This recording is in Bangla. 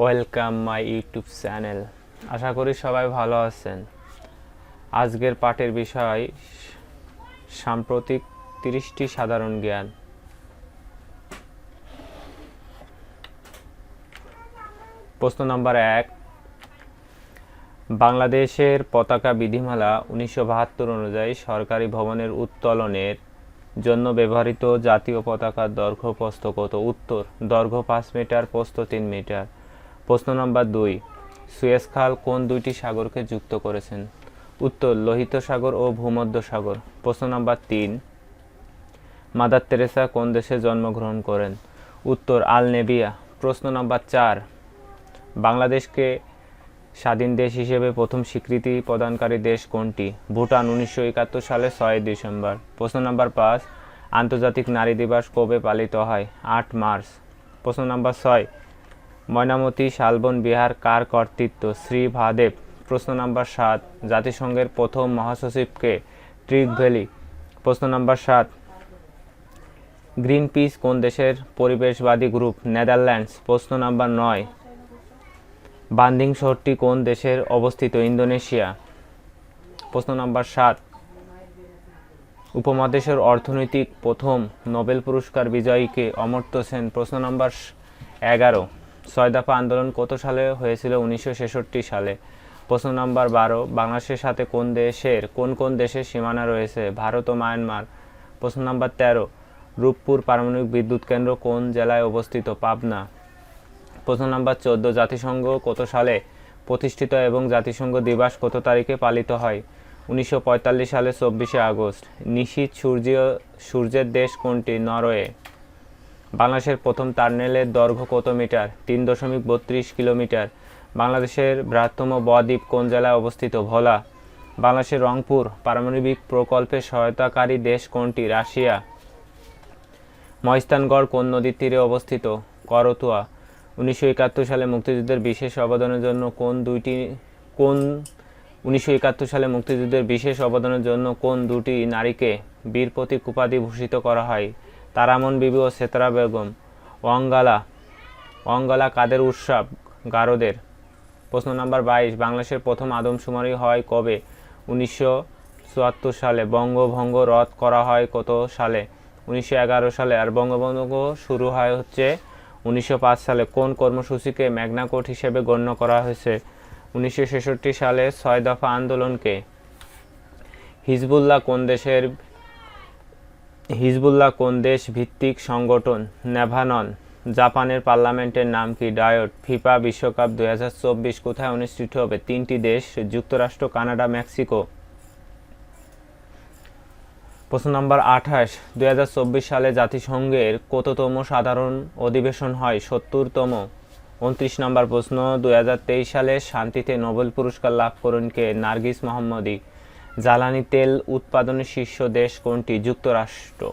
ওয়েলকাম মাই ইউটিউব চ্যানেল আশা করি সবাই ভালো আছেন। আজকের পাঠের বিষয় সাম্প্রতিক তিরিশটি সাধারণ জ্ঞান। প্রশ্ন নম্বর এক, বাংলাদেশের পতাকা বিধিমালা উনিশশো বাহাত্তর অনুযায়ী সরকারি ভবনের উত্তোলনের জন্য ব্যবহৃত জাতীয় পতাকার দৈর্ঘ্য প্রস্থ কত? উত্তর, দৈর্ঘ্য পাঁচ মিটার, প্রস্থ তিন মিটার। প্রশ্ন নম্বর দুই, সুয়েজ খাল কোন দুইটি সাগরকে যুক্ত করেছেন? উত্তর, লোহিত সাগর ও ভূমধ্য সাগর। প্রশ্ন নম্বর তিন, মাদার তেরেসা কোন দেশে জন্মগ্রহণ করেন? উত্তর, আল নেবিয়া। প্রশ্ন নম্বর চার, বাংলাদেশকে স্বাধীন দেশ হিসেবে প্রথম স্বীকৃতি প্রদানকারী দেশ কোনটি? ভুটান উনিশশো একাত্তর সালে ছয় ডিসেম্বর। প্রশ্ন নম্বর পাঁচ, আন্তর্জাতিক নারী দিবস কবে পালিত হয়? আট মার্চ। প্রশ্ন নম্বর ছয় ময়নামতি, শালবন বিহার, কার কর্তৃত্ব? শ্রী ভাদেব। প্রশ্ন নম্বর সাত, জাতিসংঘের প্রথম মহাসচিবকে ট্রিক ভ্যালি। প্রশ্ন নম্বর সাত গ্রিন পিস কোন দেশের পরিবেশবাদী গ্রুপ? নেদারল্যান্ডস। প্রশ্ন নম্বর নয়, বান্দিং শহরটি কোন দেশের অবস্থিত? ইন্দোনেশিয়া। প্রশ্ন নম্বর সাত, উপমহাদেশের অর্থনৈতিক প্রথম নোবেল পুরস্কার বিজয়ীকে অমর্ত্য সেন। প্রশ্ন নম্বর এগারো ছয় দফা আন্দোলন কত সালে হয়েছিল? উনিশশো ছেষট্টি সালে। প্রশ্ন নম্বর বারো, বাংলাদেশের সাথে কোন দেশের, কোন কোন দেশের সীমানা রয়েছে? ভারত ও মায়ানমার। প্রশ্ন নম্বর তেরো, রূপপুর পারমাণবিক বিদ্যুৎ কেন্দ্র কোন জেলায় অবস্থিত? পাবনা। প্রশ্ন নাম্বার চোদ্দ, জাতিসংঘ কত সালে প্রতিষ্ঠিত এবং জাতিসংঘ দিবস কত তারিখে পালিত হয়? উনিশশো পঁয়তাল্লিশ সালে চব্বিশে আগস্ট। নিশীথ সূর্য সূর্যের দেশ কোনটি? নরওয়ে। বাংলাদেশের প্রথম টার্নেলের দৈর্ঘ্য কত মিটার? তিন দশমিক বত্রিশ কিলোমিটার। বাংলাদেশের বৃহত্তম বদ্বীপ কোন জেলায় অবস্থিত? ভোলা। বাংলাদেশের রংপুর, পারমাণবিক প্রকল্পে সহায়তাকারী দেশ কোনটি? রাশিয়া। মহিস্তানগড় কোন নদীর তীরে অবস্থিত? করতোয়া। উনিশশো একাত্তর সালে মুক্তিযুদ্ধের বিশেষ অবদানের জন্য কোন দুইটি, কোন উনিশশো একাত্তর সালে মুক্তিযুদ্ধের বিশেষ অবদানের জন্য কোন দুটি নারীকে বীর প্রতীক উপাধি ভূষিত করা হয়? তারামন বিবি ও সেতারা বেগম অঙ্গালা অঙ্গালা কাদের উৎসব, গারোদের। প্রশ্ন নাম্বার বাইশ, বাংলাদেশের প্রথম আদমশুমারি হয় কবে? উনিশশো চুয়াত্তর সালে বঙ্গভঙ্গ রদ করা হয় কত সালে? উনিশশো এগারো সালে আর বঙ্গভঙ্গ শুরু হয় হচ্ছে উনিশশো পাঁচ সালে। কোন কর্মসূচিকে ম্যাগনাকোট হিসেবে গণ্য করা হয়েছে? উনিশশো ছেষট্টি সালে ছয় দফা আন্দোলনকে। হিজবুল্লাহ কোন দেশের হিজবুল্লাহ কোন দেশ ভিত্তিক সংগঠন? নেভানন। জাপানের পার্লামেন্টের নাম কি ডায়ট ফিফা বিশ্বকাপ দুই কোথায় অনুষ্ঠিত হবে? তিনটি দেশ, যুক্তরাষ্ট্র, কানাডা, মেক্সিকো। প্রশ্ন নম্বর আঠাশ। দুই সালে জাতিসংঘের কততম সাধারণ অধিবেশন হয়? সত্তরতম। উনত্রিশ নম্বর প্রশ্ন। দু হাজার তেইশ সালে শান্তিতে নোবেল পুরস্কার লাভ করেন কে? নার্গিস মোহাম্মদী। জ্বালানি তেল উৎপাদনের শীর্ষ দেশ কোনটি? যুক্তরাষ্ট্র।